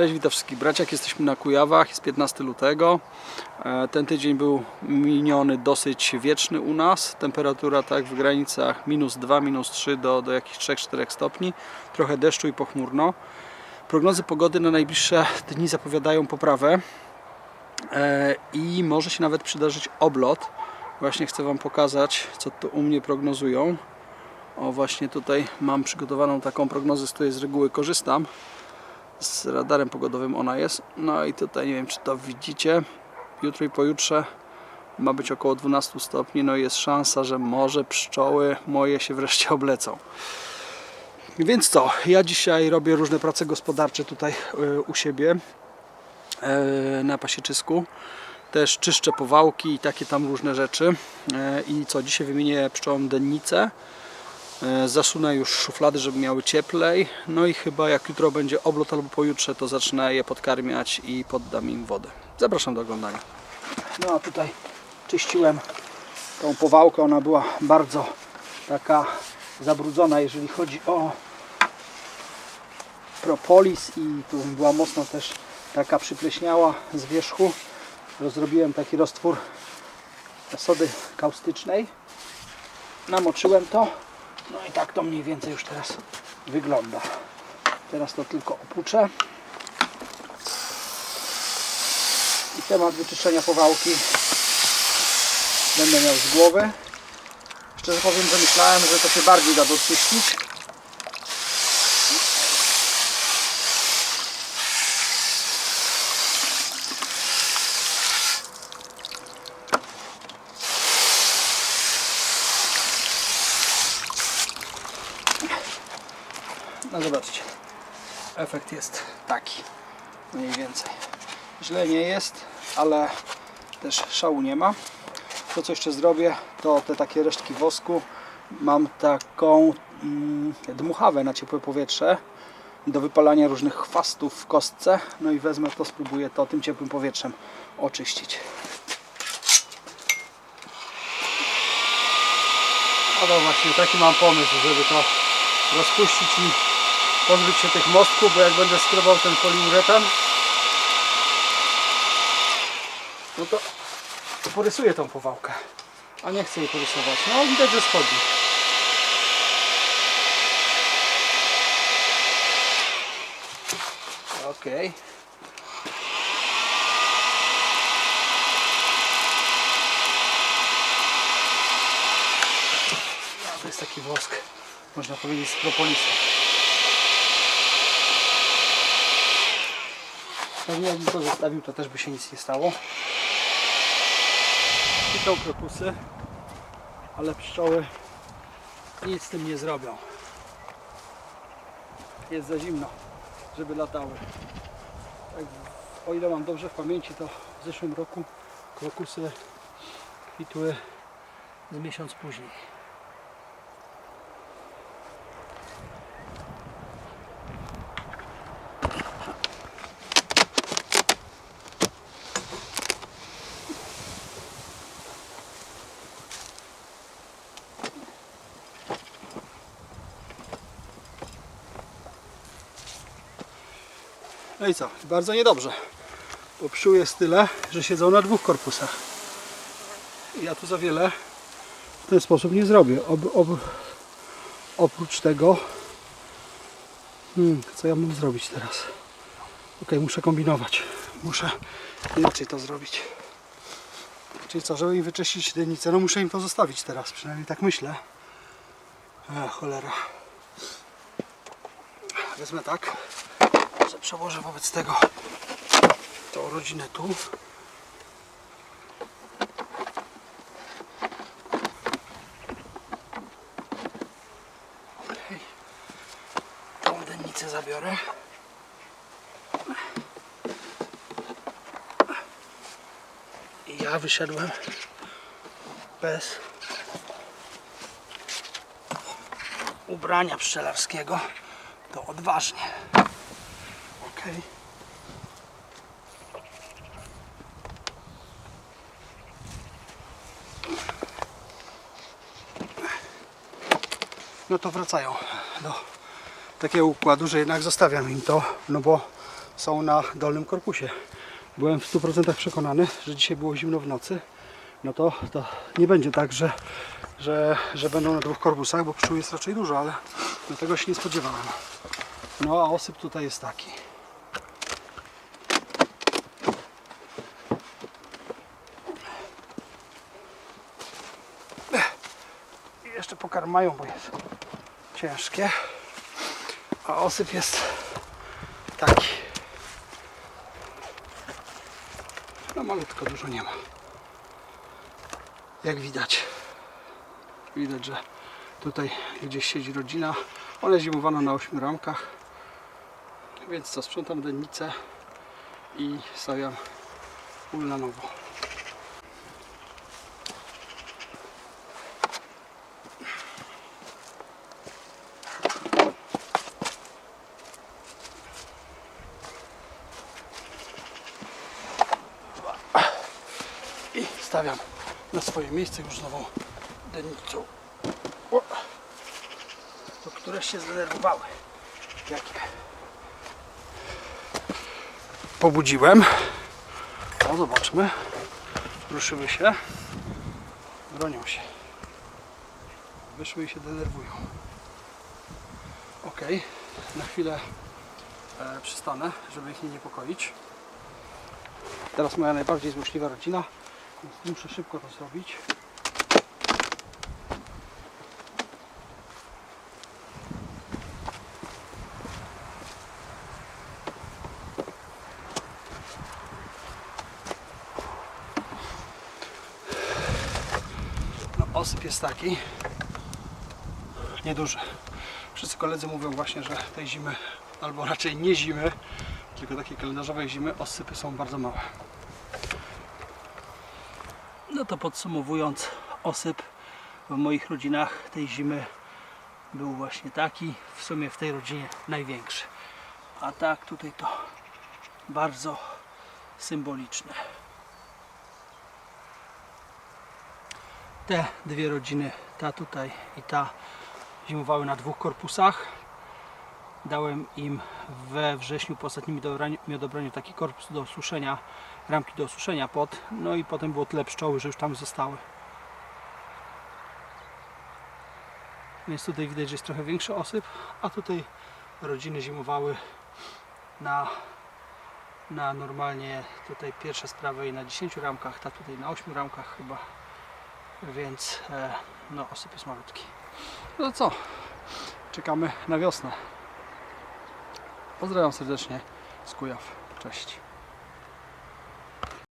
Cześć, witam wszystkich braciak. Jesteśmy na Kujawach, jest 15 lutego. E, Ten tydzień był miniony dosyć wieczny u nas. Temperatura tak w granicach minus 2, minus 3 do, do jakichś 3-4 stopni. Trochę deszczu i pochmurno. Prognozy pogody na najbliższe dni zapowiadają poprawę E, i może się nawet przydarzyć oblot. Właśnie chcę Wam pokazać, co tu u mnie prognozują. O, właśnie tutaj mam przygotowaną taką prognozę, z której z reguły korzystam z radarem pogodowym ona jest. No i tutaj nie wiem czy to widzicie. Jutro i pojutrze ma być około 12 stopni. No i jest szansa, że może pszczoły moje się wreszcie oblecą. Więc co? Ja dzisiaj robię różne prace gospodarcze tutaj y, u siebie y, na pasieczysku. Też czyszczę powałki i takie tam różne rzeczy. Y, I co? Dzisiaj wymienię pszczołom dennicę. E, Zasunę już szuflady, żeby miały cieplej. No i chyba jak jutro będzie oblot albo pojutrze, to zacznę je podkarmiać i poddam im wodę. Zapraszam do oglądania. No a tutaj czyściłem tą powałkę. Ona była bardzo taka zabrudzona, jeżeli chodzi o propolis i tu była mocno też taka przypleśniała z wierzchu. Rozrobiłem taki roztwór sody kaustycznej. Namoczyłem to. No i tak to mniej więcej już teraz wygląda. Teraz to tylko opuczę. I temat wyczyszczenia powałki będę miał z głowy. Szczerze powiem, że myślałem, że to się bardziej da doczyścić. No zobaczcie. Efekt jest taki. Mniej więcej. Źle nie jest, ale też szału nie ma. To co jeszcze zrobię, to te takie resztki wosku. Mam taką mm, dmuchawę na ciepłe powietrze do wypalania różnych chwastów w kostce. No i wezmę to, spróbuję to tym ciepłym powietrzem oczyścić. No właśnie taki mam pomysł, żeby to rozpuścić i pozbyć się tych mostków, bo jak będę skrobał ten poliuretan, no to, porysuję tą powałkę. A nie chcę jej porysować. No widać, że schodzi. Okej. No, to jest taki wosk, można powiedzieć, z propolisu. Pewnie jakbym to zostawił, to też by się nic nie stało. I krokusy, ale pszczoły nic z tym nie zrobią. Jest za zimno, żeby latały. Tak, o ile mam dobrze w pamięci, to w zeszłym roku krokusy kwitły z miesiąc później. No i co? Bardzo niedobrze. Bo pszczół jest tyle, że siedzą na dwóch korpusach. Ja tu za wiele w ten sposób nie zrobię. Ob, ob, oprócz tego, hmm, co ja mam zrobić teraz? Ok, muszę kombinować. Muszę inaczej to zrobić. Czyli co, żeby im wyczyścić dennicę, no muszę im to zostawić teraz, przynajmniej tak myślę. E, cholera. Wezmę tak przełożę wobec tego tą rodzinę tu. Dennicę zabiorę. I ja wyszedłem bez ubrania pszczelarskiego. To odważnie. Okej. No to wracają do takiego układu, że jednak zostawiam im to, no bo są na dolnym korpusie. Byłem w 100% przekonany, że dzisiaj było zimno w nocy. No to, to nie będzie tak, że, że, że będą na dwóch korpusach, bo pszczół jest raczej dużo, ale do tego się nie spodziewałem. No a osyp tutaj jest taki. Pokarmają, bo jest ciężkie. A osyp jest taki. No malutko, dużo nie ma. Jak widać. Widać, że tutaj gdzieś siedzi rodzina. Ona jest zimowana na 8 ramkach. Więc co, sprzątam dennicę i stawiam ul na nowo. I stawiam na swoje miejsce już nową dennicą. O! To które się zdenerwowały. Jakie? Pobudziłem. O, zobaczmy. Ruszyły się. Bronią się. Wyszły i się denerwują. Ok. Na chwilę e, przystanę, żeby ich nie niepokoić. Teraz moja najbardziej złośliwa rodzina. Więc muszę szybko to zrobić. No, osyp jest taki. Nieduży. Wszyscy koledzy mówią właśnie, że tej zimy, albo raczej nie zimy, tylko takiej kalendarzowej zimy, osypy są bardzo małe. No to podsumowując, osyp w moich rodzinach tej zimy był właśnie taki, w sumie w tej rodzinie największy. A tak tutaj to bardzo symboliczne. Te dwie rodziny, ta tutaj i ta, zimowały na dwóch korpusach. Dałem im we wrześniu po ostatnim miodobraniu, taki korpus do suszenia, ramki do suszenia pod, no i potem było tyle pszczoły, że już tam zostały. Więc tutaj widać, że jest trochę większy osyp, a tutaj rodziny zimowały na, na normalnie tutaj pierwsze z prawej na 10 ramkach, ta tutaj na 8 ramkach chyba, więc e, no osyp jest malutki. No to co? Czekamy na wiosnę. Pozdrawiam serdecznie z Kujaw. Cześć.